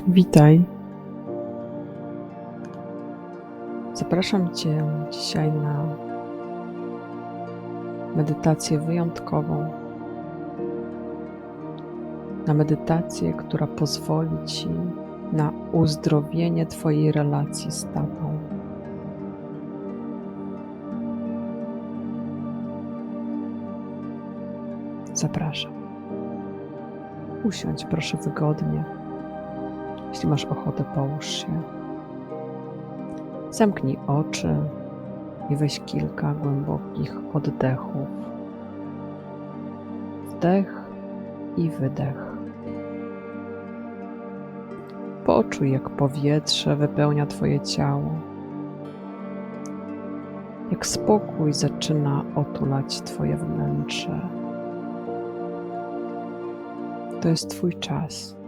Witaj. Zapraszam Cię dzisiaj na medytację wyjątkową. Na medytację, która pozwoli Ci na uzdrowienie Twojej relacji z tatą. Zapraszam. Usiądź proszę wygodnie. Jeśli masz ochotę, połóż się. Zamknij oczy i weź kilka głębokich oddechów. Wdech i wydech. Poczuj, jak powietrze wypełnia Twoje ciało. Jak spokój zaczyna otulać Twoje wnętrze. To jest Twój czas.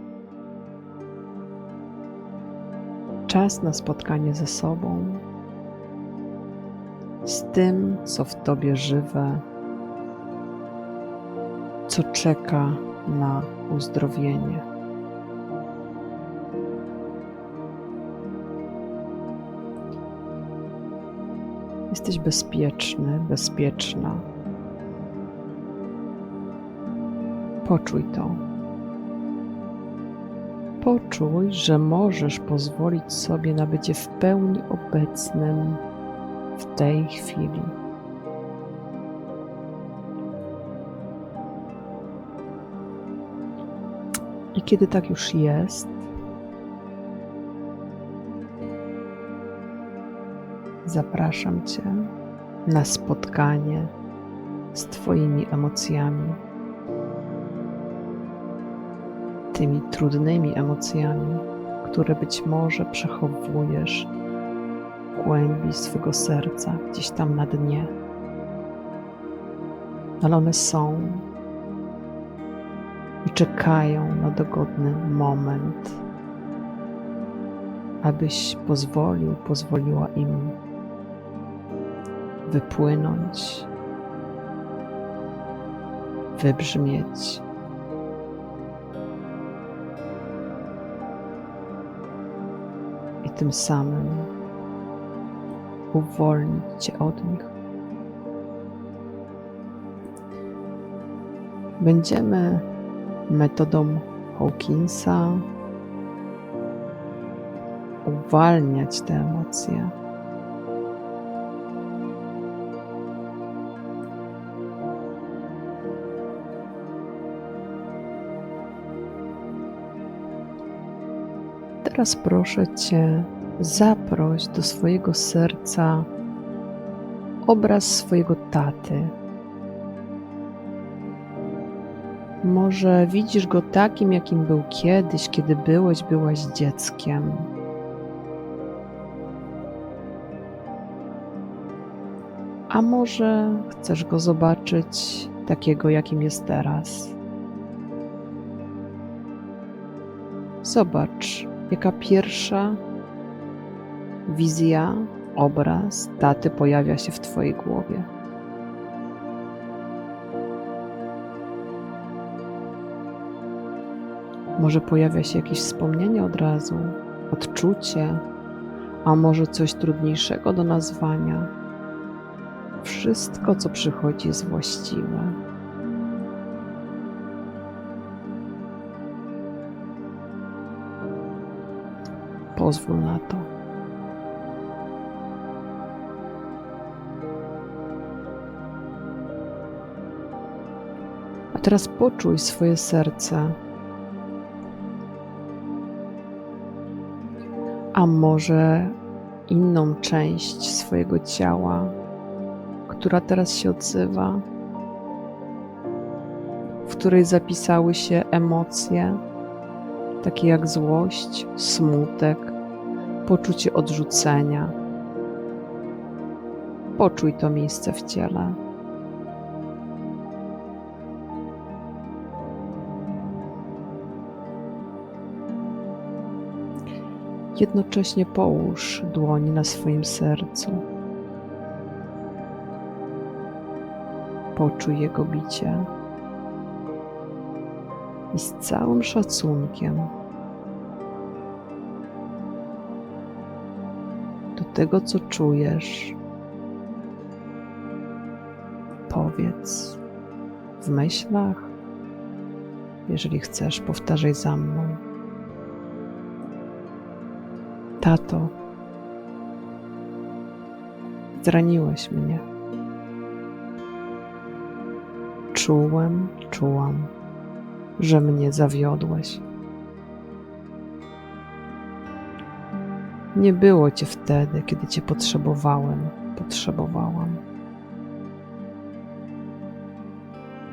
Czas na spotkanie ze sobą, z tym, co w Tobie żywe, co czeka na uzdrowienie. Jesteś bezpieczny, bezpieczna. Poczuj to. Poczuj, że możesz pozwolić sobie na bycie w pełni obecnym w tej chwili. I kiedy tak już jest, zapraszam Cię na spotkanie z Twoimi emocjami tymi trudnymi emocjami, które być może przechowujesz w głębi swego serca, gdzieś tam na dnie. Ale one są i czekają na dogodny moment, abyś pozwolił, pozwoliła im wypłynąć, wybrzmieć. I tym samym uwolnić Cię od nich. Będziemy metodą Hawkinsa uwalniać te emocje. Teraz proszę Cię, zaproś do swojego serca obraz swojego taty. Może widzisz go takim, jakim był kiedyś, kiedy byłeś, byłaś dzieckiem. A może chcesz go zobaczyć takiego, jakim jest teraz? Zobacz, jaka pierwsza wizja, obraz taty pojawia się w Twojej głowie. Może pojawia się jakieś wspomnienie od razu, odczucie, a może coś trudniejszego do nazwania. Wszystko, co przychodzi, jest właściwe. Pozwól na to. A teraz poczuj swoje serce. A może inną część swojego ciała, która teraz się odzywa, w której zapisały się emocje, takie jak złość, smutek, poczucie odrzucenia. Poczuj to miejsce w ciele. Jednocześnie połóż dłoń na swoim sercu. Poczuj jego bicie i z całym szacunkiem tego, co czujesz, powiedz w myślach. Jeżeli chcesz, powtarzaj za mną. Tato, zraniłeś mnie. Czułem, czułam, że mnie zawiodłeś. Nie było cię wtedy, kiedy cię potrzebowałem, potrzebowałam.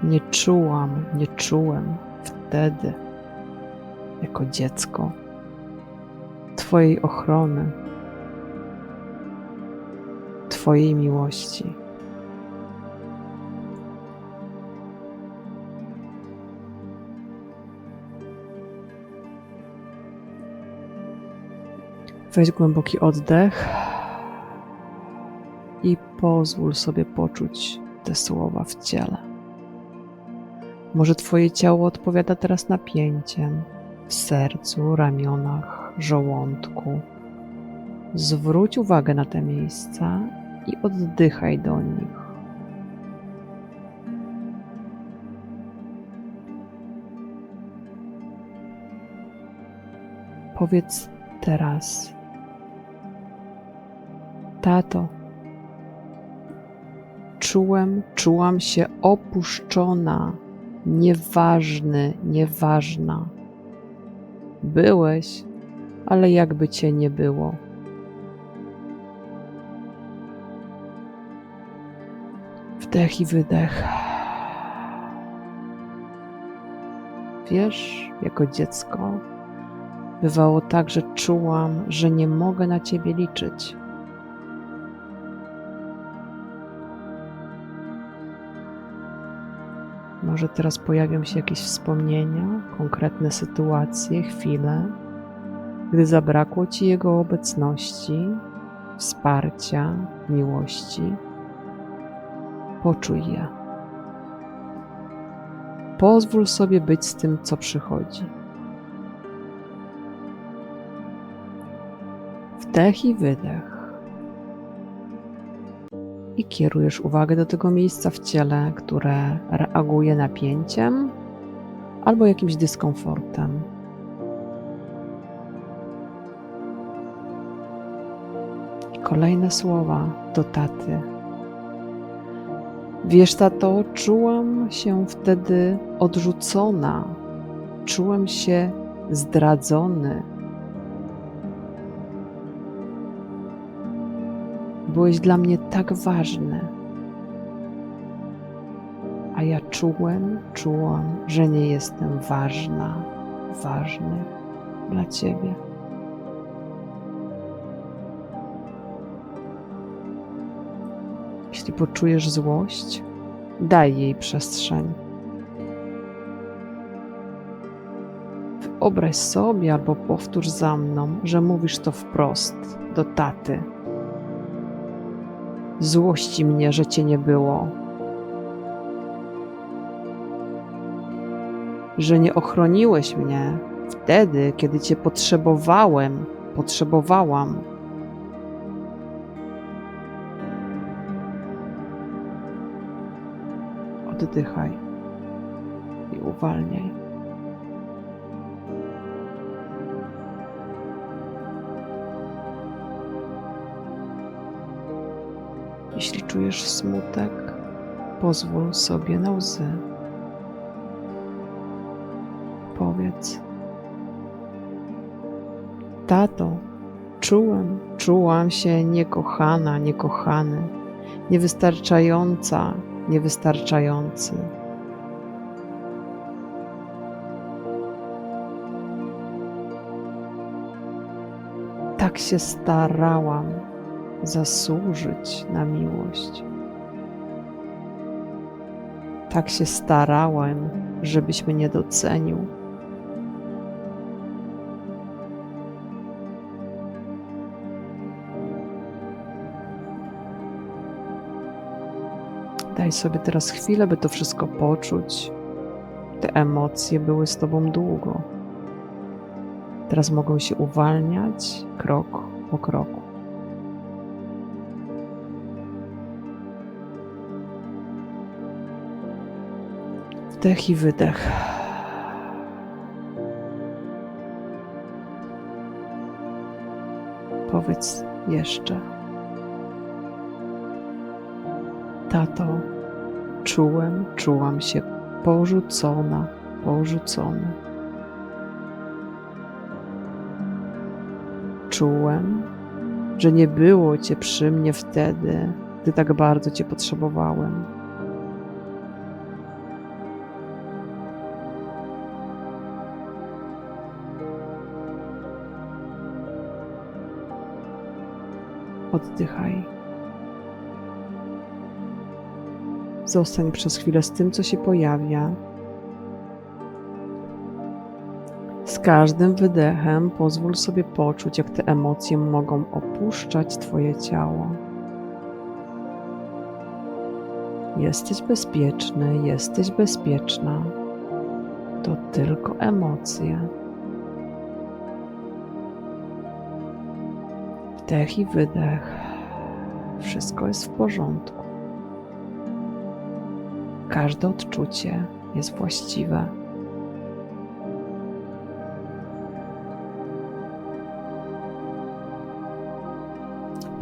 Nie czułam, nie czułem wtedy, jako dziecko, Twojej ochrony, Twojej miłości. Weź głęboki oddech i pozwól sobie poczuć te słowa w ciele. Może Twoje ciało odpowiada teraz napięciem w sercu, ramionach, żołądku. Zwróć uwagę na te miejsca i oddychaj do nich. Powiedz teraz: Tato, czułem, czułam się opuszczona, nieważny, nieważna. Byłeś, ale jakby cię nie było. Wdech i wydech. Wiesz, jako dziecko bywało tak, że czułam, że nie mogę na ciebie liczyć. Może teraz pojawią się jakieś wspomnienia, konkretne sytuacje, chwile, gdy zabrakło ci jego obecności, wsparcia, miłości. Poczuj je. Pozwól sobie być z tym, co przychodzi. Wdech i wydech. I kierujesz uwagę do tego miejsca w ciele, które reaguje napięciem albo jakimś dyskomfortem. I kolejne słowa do taty. Wiesz, tato, czułam się wtedy odrzucona, czułem się zdradzony. Byłeś dla mnie tak ważny, a ja czułem, czułam, że nie jestem ważna, ważny dla Ciebie. Jeśli poczujesz złość, daj jej przestrzeń. Wyobraź sobie albo powtórz za mną, że mówisz to wprost do taty. Złości mnie, że cię nie było. Że nie ochroniłeś mnie wtedy, kiedy cię potrzebowałem, potrzebowałam. Oddychaj i uwalniaj. Jeśli czujesz smutek, pozwól sobie na łzy. Powiedz: Tato, czułem, czułam się niekochana, niekochany, niewystarczająca, niewystarczający. Tak się starałam zasłużyć na miłość. Tak się starałem, żebyś mnie docenił. Daj sobie teraz chwilę, by to wszystko poczuć. Te emocje były z Tobą długo. Teraz mogą się uwalniać krok po kroku. Wdech i wydech. Powiedz jeszcze. Tato, czułem, czułam się porzucona, porzucony. Czułem, że nie było Cię przy mnie wtedy, gdy tak bardzo Cię potrzebowałem. Oddychaj. Zostań przez chwilę z tym, co się pojawia. Z każdym wydechem pozwól sobie poczuć, jak te emocje mogą opuszczać Twoje ciało. Jesteś bezpieczny, jesteś bezpieczna. To tylko emocje. Wdech i wydech. Wszystko jest w porządku. Każde odczucie jest właściwe.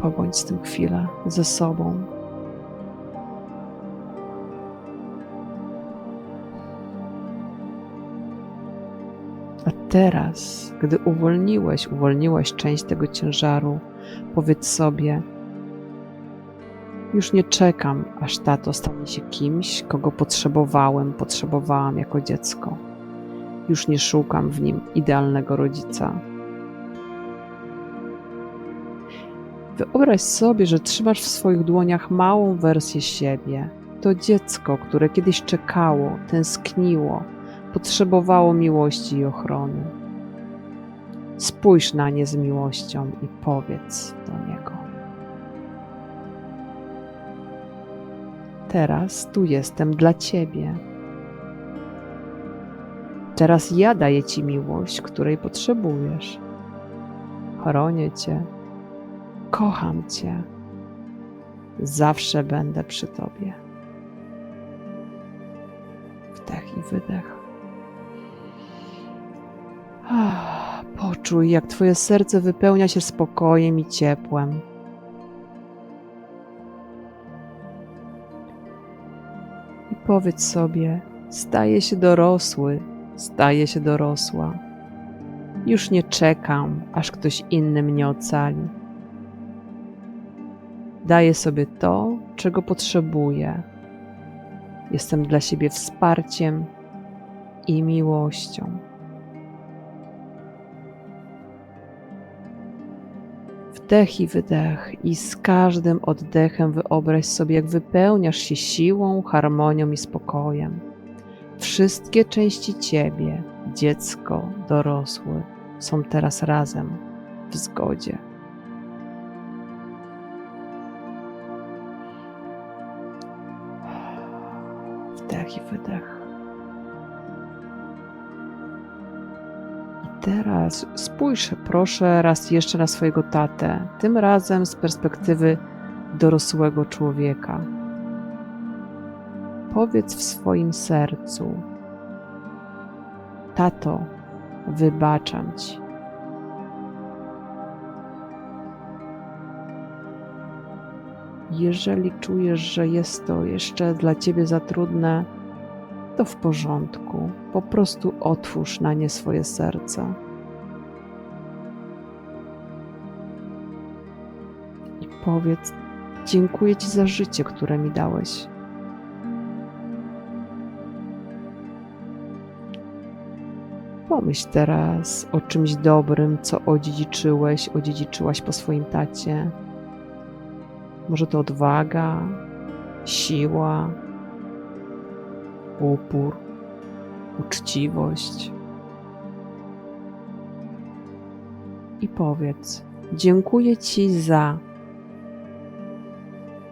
Pobądź z tym chwilę ze sobą. A teraz, gdy uwolniłeś, uwolniłaś część tego ciężaru, powiedz sobie: Już nie czekam, aż tato stanie się kimś, kogo potrzebowałem, potrzebowałam jako dziecko. Już nie szukam w nim idealnego rodzica. Wyobraź sobie, że trzymasz w swoich dłoniach małą wersję siebie. To dziecko, które kiedyś czekało, tęskniło, potrzebowało miłości i ochrony. Spójrz na nie z miłością i powiedz do niego. Teraz tu jestem dla ciebie. Teraz ja daję ci miłość, której potrzebujesz. Chronię cię, kocham cię. Zawsze będę przy tobie. Wdech i wydech. Ah, Poczuj, jak Twoje serce wypełnia się spokojem i ciepłem. I powiedz sobie: Staję się dorosły, staję się dorosła. Już nie czekam, aż ktoś inny mnie ocali. Daję sobie to, czego potrzebuję. Jestem dla siebie wsparciem i miłością. Wdech i wydech, i z każdym oddechem wyobraź sobie, jak wypełniasz się siłą, harmonią i spokojem. Wszystkie części ciebie, dziecko, dorosły, są teraz razem w zgodzie. Wdech i wydech. Teraz spójrz proszę raz jeszcze na swojego tatę, tym razem z perspektywy dorosłego człowieka. Powiedz w swoim sercu: Tato, wybaczam ci. Jeżeli czujesz, że jest to jeszcze dla ciebie za trudne, to w porządku. Po prostu otwórz na nie swoje serce. I powiedz: Dziękuję Ci za życie, które mi dałeś. Pomyśl teraz o czymś dobrym, co odziedziczyłeś, odziedziczyłaś po swoim tacie. Może to odwaga, siła, upór, uczciwość. I powiedz: Dziękuję Ci za.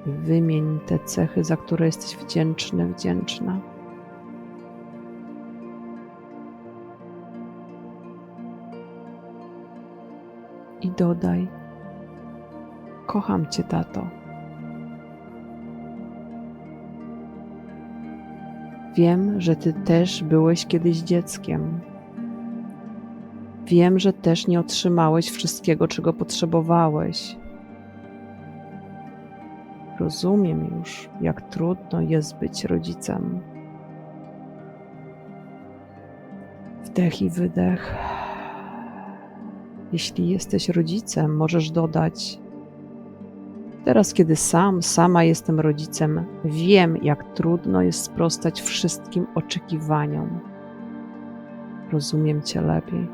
Wymień te cechy, za które jesteś wdzięczny, wdzięczna. I dodaj: Kocham Cię, tato. Wiem, że ty też byłeś kiedyś dzieckiem. Wiem, że też nie otrzymałeś wszystkiego, czego potrzebowałeś. Rozumiem już, jak trudno jest być rodzicem. Wdech i wydech. Jeśli jesteś rodzicem, możesz dodać: Teraz, kiedy sam, sama jestem rodzicem, wiem, jak trudno jest sprostać wszystkim oczekiwaniom. Rozumiem Cię lepiej.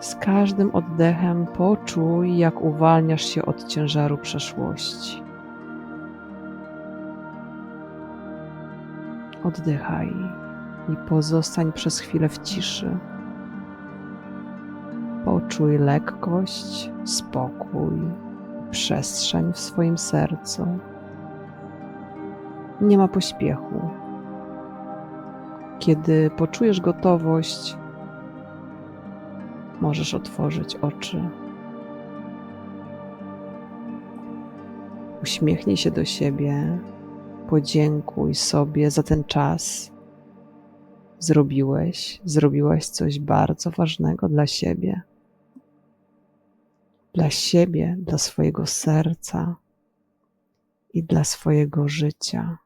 Z każdym oddechem poczuj, jak uwalniasz się od ciężaru przeszłości. Oddychaj i pozostań przez chwilę w ciszy. Poczuj lekkość, spokój, przestrzeń w swoim sercu. Nie ma pośpiechu. Kiedy poczujesz gotowość, możesz otworzyć oczy. Uśmiechnij się do siebie, podziękuj sobie za ten czas. Zrobiłeś, zrobiłaś coś bardzo ważnego dla siebie. Dla siebie, dla swojego serca i dla swojego życia.